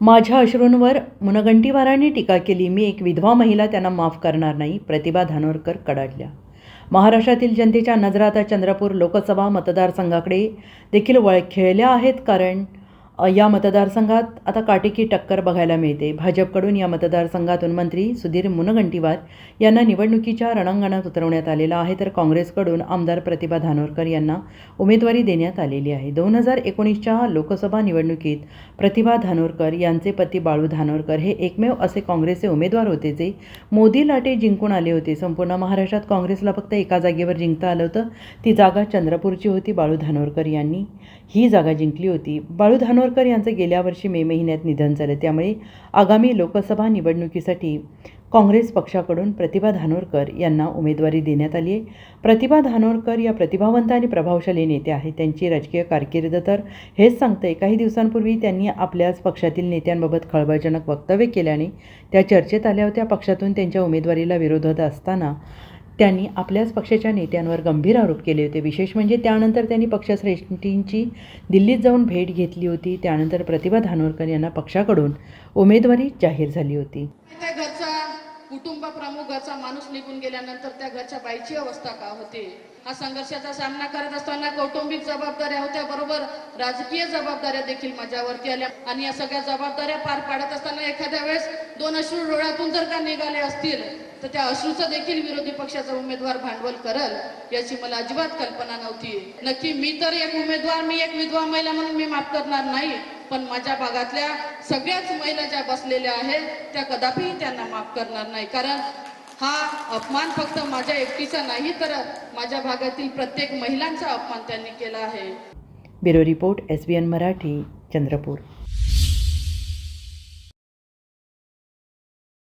माझ्या अश्रूंवर मुनगंटीवारांनी टीका केली. मी एक विधवा महिला त्यांना माफ करणार नाही प्रतिभा धानोरकर कडाडल्या. महाराष्ट्रातील जनतेच्या नजरात चंद्रपूर लोकसभा मतदारसंघाकडे देखील वळ खेळल्या आहेत कारण या मतदारसंघात आता काटेकी टक्कर बघायला मिळते. भाजपकडून या मतदारसंघातून मंत्री सुधीर मुनगंटीवार यांना निवडणुकीच्या रणांगणात उतरवण्यात आलेलं आहे तर काँग्रेसकडून आमदार प्रतिभा धानोरकर यांना उमेदवारी देण्यात आलेली आहे. दोन हजार एकोणीसच्या लोकसभा निवडणुकीत प्रतिभा धानोरकर यांचे पती बाळू धानोरकर हे एकमेव असे काँग्रेसचे उमेदवार होते जे मोदी लाटे जिंकून आले होते. संपूर्ण महाराष्ट्रात काँग्रेसला फक्त एका जागेवर जिंकता आलं होतं ती जागा चंद्रपूरची होती. बाळू धानोरकर यांनी ही जागा जिंकली होती. बाळू धानोर सावरकर यांचं गेल्या वर्षी मे महिन्यात निधन झालं. त्यामुळे आगामी लोकसभा निवडणुकीसाठी काँग्रेस पक्षाकडून प्रतिभा धानोरकर यांना उमेदवारी देण्यात आली आहे. प्रतिभा धानोरकर या प्रतिभावंत आणि प्रभावशाली नेत्या आहेत. त्यांची राजकीय कारकीर्द तर हेच सांगते काही दिवसांपूर्वी त्यांनी आपल्याच पक्षातील नेत्यांबाबत खळबळजनक वक्तव्य केल्याने त्या चर्चेत आल्या होत्या. पक्षातून त्यांच्या उमेदवारीला विरोध होत असताना त्यांनी आपल्याच पक्षाच्या नेत्यांवर गंभीर आरोप केले होते. विशेष म्हणजे त्यानंतर त्यांनी पक्षश्रेष्ठींची दिल्लीत जाऊन भेट घेतली होती. त्यानंतर प्रतिभा धानोरकर यांना पक्षाकडून उमेदवारी जाहीर झाली होती. त्या घरचा कुटुंब प्रमुख घरचा माणूस निघून गेल्यानंतर त्या घरच्या बाईची अवस्था का होते? हा संघर्षाचा सामना करत असताना कौटुंबिक जबाबदाऱ्या होत्या बरोबर? राजकीय जबाबदाऱ्या देखील माझ्यावरती आल्या. आणि या सगळ्या जबाबदाऱ्या पार पाडत असताना एखाद्या वेळेस दोन अश्रू डोळ्यातून जर का निघाले असतील तर त्या अश्रूचं देखील विरोधी पक्षाचा उमेदवार भांडवल करल याची मला अजिबात कल्पना नव्हती. नक्की मी तर एक उमेदवार मी एक विधवा महिला म्हणून मी माफ करणार नाही पण माझ्या भागातल्या सगळ्याच महिला ज्या बसलेल्या आहेत त्या कदापि त्यांना माफ करणार नाही. कारण हा अपमान फक्त माझ्या एकटीचा नाही तर माझ्या भागातील प्रत्येक महिलांचा अपमान त्यांनी केला आहे. Bureau report S B N Marathi Chandrapur.